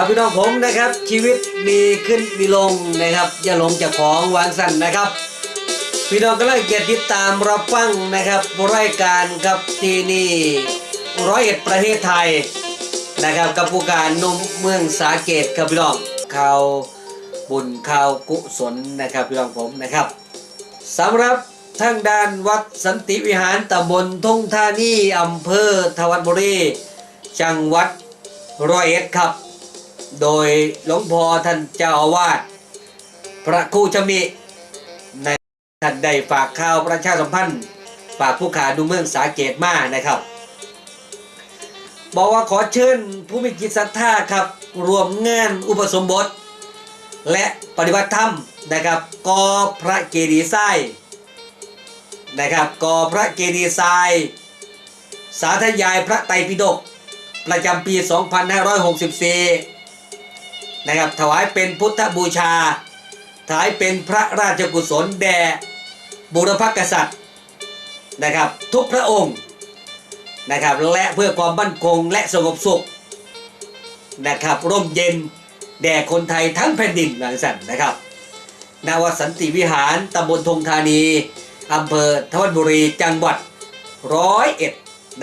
ครับพี่น้องผมนะครับ ชีวิตมีขึ้นมีลงนะครับ อย่าหลงจากของวางสั่นนะครับ พี่น้องก็เลยเกียรติดตามรับฟังนะครับรายการครับที่นี่ร้อยเอ็ดประเทศไทยนะครับกับผู้การนุ่มเมืองสาเกตครับพี่น้องข่าวบุญข่าวกุศลนะครับพี่น้องผมนะครับสำหรับทางด้านวัดสันติวิหารตำบลทุ่งท่านีอำเภอทวัดบุรีจังหวัดร้อยเอ็ดครับ โดยหลวงพ่อท่านเจ้าอาวาสพระครูชำนิในท่านได้ฝากข่าวประชาสัมพันธ์ฝากผู้ขาดูเมืองสาเกตมานะครับ บอกว่าขอเชิญผู้มีจิตศรัทธาครับรวมงานอุปสมบท และปฏิบัติธรรมนะครับกอพระเกดีย์ทรายนะครับกอพระเกดีย์ทรายสาธยายพระไตรปิฎกประจำปี 2564 นะครับ ถวายเป็นพุทธบูชา ถวายเป็นพระราชกุศลแด่บุรพกษัตริย์นะครับ ทุกพระองค์นะครับ และเพื่อความมั่นคงและสงบสุขนะครับ ร่มเย็นแด่คนไทยทั้งแผ่นดินหลังสันนะครับนาวสันติวิหารตำบลธงธานีอำเภอทวัดบุรีจังหวัดร้อยเอ็ด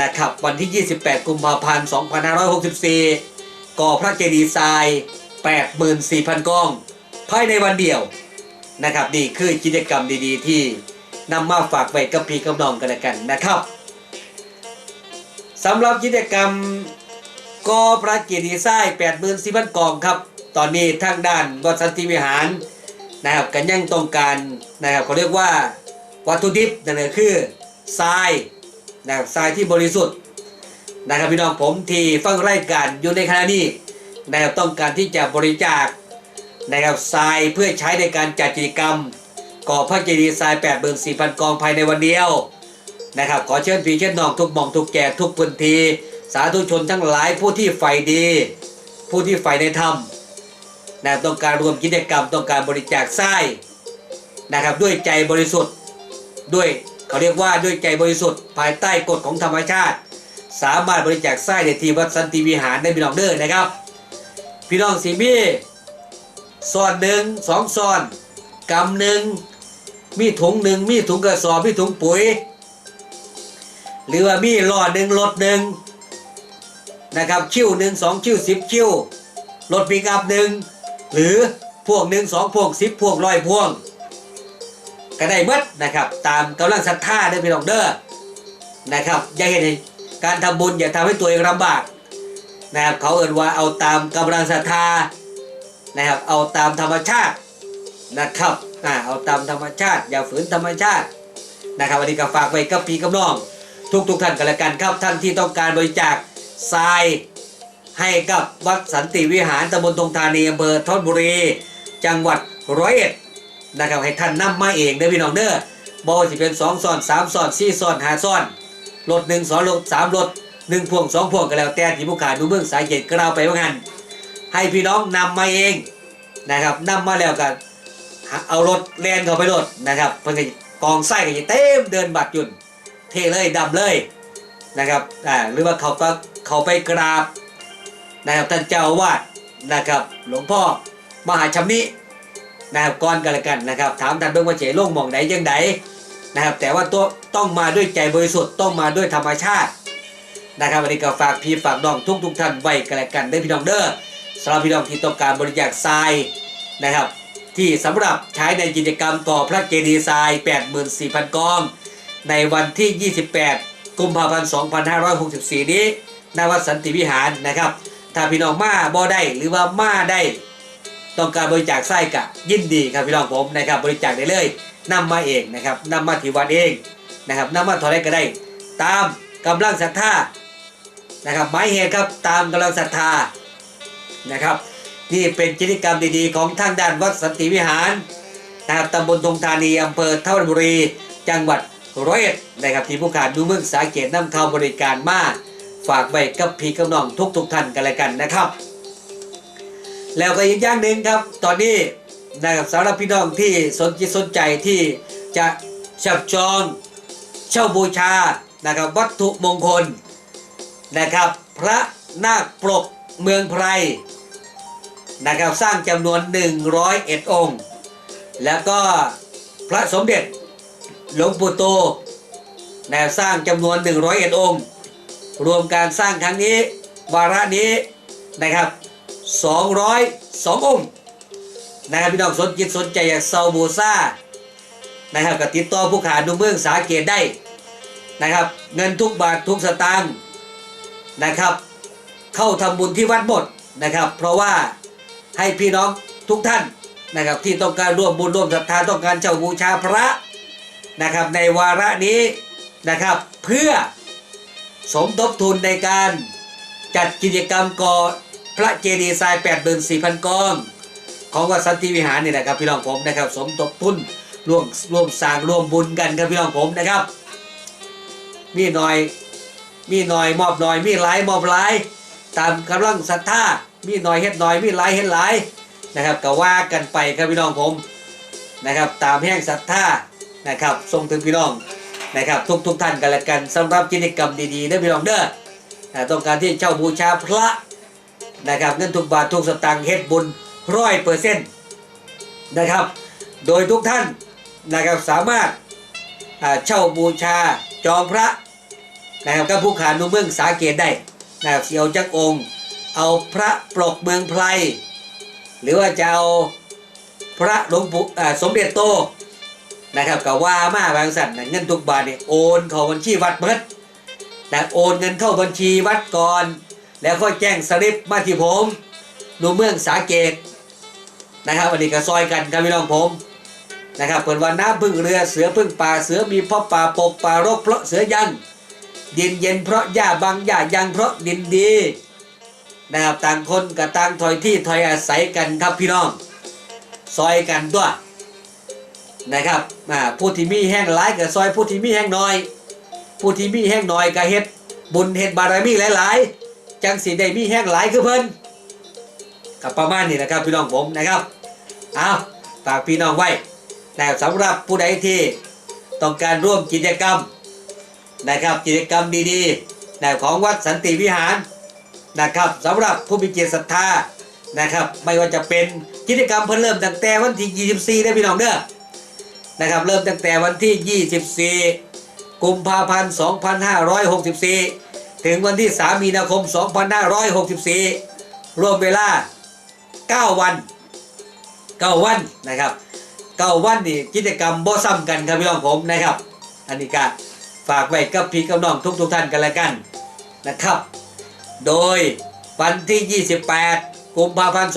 นะครับ วันที่ 28 กุมภาพันธ์ 2564 ก่อพระเจดีย์ทราย 84,000กอง ภายในวันเดียวนะครับนี่คือกิจกรรมดีๆ ที่นำมาฝากไว้กับพี่กับน้องกันแล้วกันนะครับสำหรับกิจกรรมก่อพระเจดีย์ทราย84,000กองครับ ตอนนี้ทางด้านวัดสันติวิหารนะครับกันยังต้องการนะครับเขาเรียกว่าวัตถุดิบนั่นก็คือทรายนะครับทรายที่บริสุทธิ์นะครับพี่น้องผมที่ฟังรายการอยู่ในขณะนี้ นะครับต้องการที่จะบริจาคนะครับทรายเพื่อใช้ในการจัดกิจกรรม ก่อพระเจดีย์ทราย8 4 0 0 0 กองภายในวันเดียวนะครับขอเชิญพี่เชิญน้องทุกมองทุกแก่ทุกพื้นที่สาธุชนทั้งหลายผู้ที่ใฝ่ดี ผู้ที่ใฝ่ในธรรมนะต้องการรวมกิจกรรมต้องการบริจาคทรายนะครับด้วยใจบริสุทธิ์ด้วยเขาเรียกว่าด้วยใจบริสุทธิ์ภายใต้กฎของธรรมชาติ สามารถบริจาคไส้ในที่วัดสันติวิหารได้พี่น้องเด้อนะครับ พี่น้องสีมีซอนหนึ่งสองซอนกำหนึ่งมีถุงหนึ่งมีถุงกระสอบมีถุงปุ๋ย หรือว่ามีหลอดหนึ่งรถหนึ่งนะครับคิ้วหนึ่งสองคิ้วสิบคิ้วรถปิกอัพหนึ่งหรือพวกหนึ่งสองพวกสิบพวกร้อยพวงก็ได้เบิดนะครับ ตามกำลังศรัทธาเด้อพี่น้องเด้อนะครับ อย่าเห็นให้การทำบุญอย่าทำให้ตัวเองลำบาก นะครับเขาเอ่นว่าเอาตามกำลังศรัทธานะครับเอาตามธรรมชาตินะครับอ่าเอาตามธรรมชาติ อย่าฝืนธรรมชาตินะครับวันนี้ก็ฝากไว้กับพี่กับน้อง ทุกทุกๆท่านกันล้วกันครับท่านที่ต้องการบริจาคทรายให้กับวัดสันติวิหารตำบลตรงธานีอำเภอทอนบุรี จังหวัดร้อยเอ็ดนะครับให้ท่านนำมาเองเด้อพี่น้องเด้อบ่ว่าสิเป็น2ซอน3ซอน4ซ้อน5ซอนรถ1 2รถ3รถ 1พ่งพวง2พ่วงก็แล้วแต่ที่ผู้ขาดูเมืองสายเย็ดกล่าไปว่างันให้พี่น้องนำมาเองนะครับนำมาแล้วก็เอารถแลนเข้าไปรถนะครับเพิ่นก็กองไส้ก็จะเต็มเดินบัดยุ่นเทเลยดำเลยนะครับอ่าหรือว่าเขาก็เขาไปกราบนะครับท่านเจ้าวาสนะครับ หลวงพ่อมหาชำนินะครับก่อนกันละกันนะครับ ถามท่านเบิ่งว่าเจ๋โล่งมองไหนยังไงนะครับ แต่ว่าตัวต้องมาด้วยใจบริสุทธิ์ต้องมาด้วยธรรมชาติ นะครับวันนี้ก็ฝากพี่ฝากน้องทุกทุกท่านไว้กันละกันได้พี่น้องเด้อสำหรับพี่น้องที่ต้องการบริจาคทรายนะครับ ที่สำหรับใช้ในกิจกรรมก่อพระเจดีย์ทราย 84,000กอง ในวันที่ 28 กุมภาพันธ์ 2564 นี้ณวัดสันติวิหารนะครับ ถ้าพี่น้องมาบ่ได้หรือว่ามาได้ต้องการบริจาคไส้กะยินดีครับพี่น้องผมนะครับบริจาคได้เลยนำมาเองนะครับนำมาที่วัดเองนะครับนำมาเท่าไรก็ได้ ตามกำลังศรัทธา นะครับหมายเหตุครับตามกำลังศรัทธานะครับนี่เป็นกิจกรรมดีๆของทางด้านวัดสันติวิหารนะครับตำบลตรงธานีอำเภอทวัดบุรี จังหวัดร้อยเอ็ดนะครับที่ผู้ขาดดูเมืองสาเกตน้ำเข้าบริการมาฝากไว้กับพี่กับน้องทุกๆท่านกันเลยกันนะครับ แล้วก็อีกอย่างหนึ่งครับ ตอนนี้นะครับสำหรับพี่น้องที่สนจิตสนใจที่จะจับจองเช่าบูชานะครับวัตถุมงคล นะครับ พระนาคปรกเมืองไพรนะครับสร้างจำนวน 101 องค์ แล้วก็พระสมเด็จหลวงปู่โตนะสร้างจำนวน 101 องค์ รวมการสร้างครั้งนี้ วาระนี้นะครับ 202 องค์นะครับพี่น้องสนจิตสนใจอยากเซาบูซ่านะครับก็ติดต่อผู้ขาดูเมืองสาเกตได้นะครับ เงินทุกบาททุกสตางค์ นะครับ เข้าทำบุญที่วัดหมดนะครับ เพราะว่าให้พี่น้องทุกท่านนะครับที่ต้องการร่วมบุญร่วมศรัทธาต้องการเช่าบูชาพระนะครับ ในวาระนี้นะครับ เพื่อสมทบทุนในการจัดกิจกรรมก่อพระเจดีย์ทราย8 4 0 0 0 กอง ของวัดสันติวิหารนี่แหละครับ พี่น้องผมนะครับ สมทบทุนร่วมร่วมสร้างร่วมบุญกันครับพี่น้องผมนะครับมีหน่อย มีหน่อยมอบหน่อยมีหลายมอบหลายตามกำลังศรัทธามีหน่อยเฮ็ดหน่อยมีหลายเฮ็ดหลายนะครับก็ว่ากันไปครับพี่น้องผมนะครับ ตามแห่งศรัทธานะครับส่งถึงพี่น้องนะครับทุกทุกท่านกันละกันสำหรับกิจกรรมดีๆนะพี่น้องเด้อต้องการที่เช่าบูชาพระนะครับเงินทุกบาททุกสตางค์เฮ็ดบุญร้อยเปอร์เซ็นต์นะครับ โดยทุกท่านนะครับสามารถเช่าบูชาจองพระ นะครับกับผู้ขานุเมืองสาเกตได้นะครับสิเอาจักองค์ เอาพระปลกเมืองไพรหรือว่าจะเอาพระหลวงปู่สมเด็จโตนะครับก็ว่ามาบางสัตว์เงินทุกบาทเนี่ยโอนเข้าบัญชีวัดเบิดนะโอนเงินเข้าบัญชีวัดก่อน แล้วค่อยแจ้งสลิปมาที่ผมนุเมืองสาเกตนะครับวันนี้ก็ซอยกันครับพี่น้องผมนะครับเปิดวันน้ำพึ่งเรือเสือพึ่งป่าเสือมีพ่อป่าปกป่ารกเพราะเสือยัง ดินเย็นเพราะหญ้าบางหญ้ายังเพราะดินดีนะครับต่างคนกับต่างถอยที่ถอยอาศัยกันครับพี่น้อง ซอยกันด้วยนะครับอ่าผู้ที่มีแห้งหลายกับซอยผู้ที่มีแห้งน้อย ผู้ที่มีแห้งน้อยก็เฮ็ดบุญเฮ็ดบารมีหลาย ๆ จังสีได้มีแห้งหลายคือเพิ่นกับประมาณนี้นะครับพี่น้องผมนะครับเอาฝากพี่น้องไว้นะครับสำหรับผู้ใดที่ต้องการร่วมกิจกรรม นะครับกิจกรรมดีๆนะของวัดสันติวิหารนะครับสำหรับผู้มีเกียรติศรัทธานะครับ ไม่ว่าจะเป็นกิจกรรมเพิ่นเริ่มตั้งแต่วันที่24ได้พี่น้องเด้อนะครับเริ่มตั้งแต่วันที่ 24 กุมภาพันธ์ 2564 ถึงวันที่ 3 มีนาคม 2564 รวมเวลา 9 วัน 9 วันนะครับ 9 วันนี่กิจกรรมบ่ซ้ำกันครับพี่น้องผมนะครับ อันนี้ก็ ฝากไว้กับพี่กับน้องทุกทุกๆท่านกันแล้วกันนะครับ โดยวันที่ 28 กุมภาพันธ์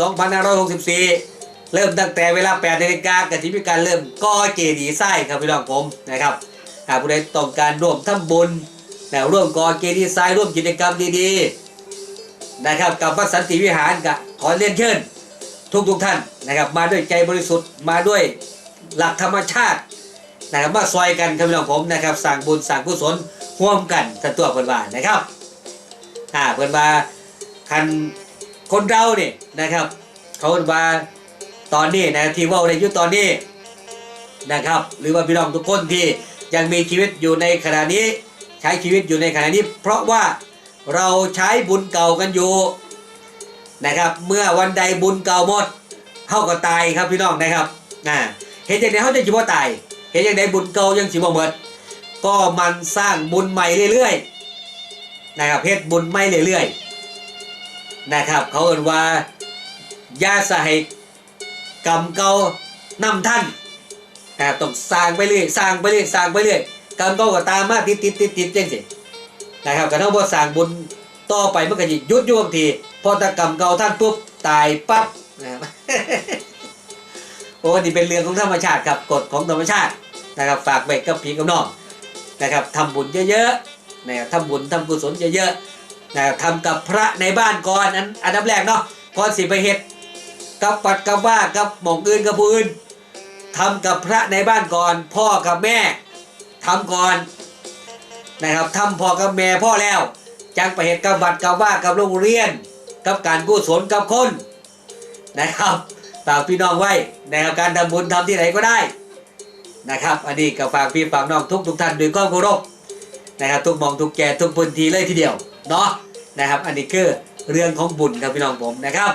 2564 เริ่มตั้งแต่เวลา8นาฬิกากติมีการเริ่มก่อเจดีย์ไส้ครับพี่น้องผมนะครับ หากผู้ใดต้องการร่วมทำบุญนะร่วมก่อเจดีย์ไส้ร่วมกิจกรรมดีๆนะครับกับวัดสันติวิหารกับขอเรียนเชิญทุกทุกท่านนะครับมาด้วยใจบริสุทธิ์มาด้วยหลักธรรมชาติ นะครับมาซอยกันครับพี่น้องผมนะครับสั่งบุญสั่งกุศลร่วมกันทันตัวเพิ่นว่านนะครับอ่าเพิ่นว่าคันคนเราเนี่ยนะครับ เขาเพิ่นว่าตอนนี้นะที่ว่าในยุคตอนนี้นะครับ หรือว่าพี่น้องทุกคนที่ยังมีชีวิตอยู่ในขณะนี้ ใช้ชีวิตอยู่ในขณะนี้ เพราะว่าเราใช้บุญเก่ากันอยู่นะครับ เมื่อวันใดบุญเก่าหมดเท่าก็ตายครับพี่น้องนะครับอ่าเห็นอย่างนี้เขาจะจิบ่าตาย เห็นอย่างใดบุญเก่ายังสิบ่หมดก็มันสร้างบุญใหม่เรื่อยๆนะครับเพชรบุญใหม่เรื่อยๆนะครับ เขาเอ่นว่ายาสให้กรรมเก่านำท่านนะครับต้องสร้างไปเรื่อยสร้างไปเรื่อยสร้างไปเรื่อยกรรมเก่าก็ตามมาติดติดติดติดจังสินะครับกระทั่งพอสร้างบุญต่อไปมันก็จะหยุดอยู่บางทีพอตะกรรมเก่าท่านปุ๊บตายปั๊บนะครับ โอ้นี่เป็นเรื่องของธรรมชาติครับกฎของธรรมชาตินะครับฝากไว้กับพี่กับน้องนะครับทำบุญเยอะๆนะครับทำบุญทำกุศลเยอะๆนะครับทำกับพระในบ้านก่อนอันอันดับแรกเนาะก่อนสิไปเฮ็ดกับปัดกับว่ากับหมองอื่นกับผู้อื่นทำกับพระในบ้านก่อน พ่อกับแม่ทำก่อนนะครับทำพ่อกับแม่พ่อแล้วจังไปเฮ็ดกับบัดกับว่ากับโรงเรียน กับการกุศลกับคนนะครับ ฝากพี่น้องไว้นการทำบุญทำที่ไหนก็ได้นะครับ อันนี้ก็ฝากพี่ฝากน้องทุกทุกท่านด้วยความเคารพนะครับทุกมองทุกแก่ทุกพื้นที่เลยทีเดียวเนาะนะครับ อันนี้คือเรื่องของบุญครับพี่น้องผมนะครับ